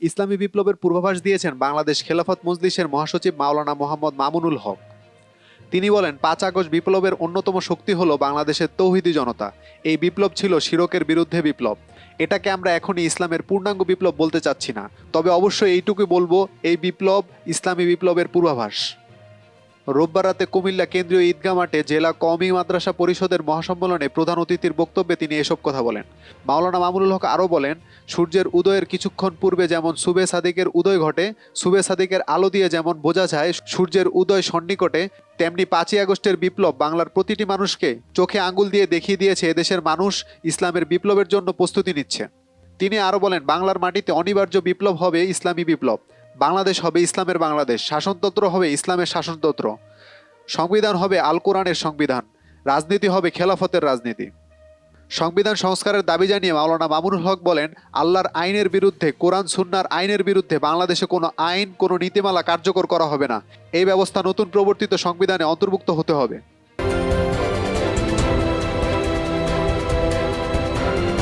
ইসলামী বিপ্লবের পূর্বাভাস দিয়েছেন বাংলাদেশ খেলাফত মজলিসের মহাসচিব মাওলানা মোহাম্মদ মামুনুল হক। তিনি বলেন, পাঁচ আগস্ট বিপ্লবের অন্যতম শক্তি হলো বাংলাদেশের তৌহিদি জনতা। এই বিপ্লব ছিল শিরকের বিরুদ্ধে বিপ্লব। এটাকে আমরা এখনই ইসলামের পূর্ণাঙ্গ বিপ্লব বলতে চাচ্ছি না। তবে অবশ্যই এইটুকুই বলব, এই বিপ্লব ইসলামী বিপ্লবের পূর্বাভাস। রোববার রাতে কুমিল্লা কেন্দ্রীয় ঈদগাহ মাঠে জেলা কওমি মাদ্রাসা পরিষদের মহাসম্মেলনে প্রধান অতিথির বক্তব্যে তিনি এসব কথা বলেন। মাওলানা মামুনুল হক আরও বলেন, সূর্যের উদয়ের কিছুক্ষণ পূর্বে যেমন সুবে সাদিকের উদয় ঘটে, সুবে সাদিকের আলো দিয়ে যেমন বোঝা যায় সূর্যের উদয় সন্নিকটে, তেমনি পাঁচই আগস্টের বিপ্লব বাংলার প্রতিটি মানুষকে চোখে আঙ্গুল দিয়ে দেখিয়ে দিয়েছে এদেশের মানুষ ইসলামের বিপ্লবের জন্য প্রস্তুতি নিচ্ছে। তিনি আরও বলেন, বাংলার মাটিতে অনিবার্য বিপ্লব হবে ইসলামী বিপ্লব। বাংলাদেশ হবে ইসলামের বাংলাদেশ, শাসনতন্ত্র হবে ইসলামের শাসনতন্ত্র, সংবিধান হবে আল কোরআনের সংবিধান, রাজনীতি হবে খেলাফতের রাজনীতি। সংবিধান সংস্কারের দাবি জানিয়ে মাওলানা মামুনুল হক বলেন, আল্লাহর আইনের বিরুদ্ধে, কোরআন সুন্নার আইনের বিরুদ্ধে বাংলাদেশে কোনো আইন, কোনো নীতিমালা কার্যকর করা হবে না। এই ব্যবস্থা নতুন প্রবর্তিত সংবিধানে অন্তর্ভুক্ত হতে হবে।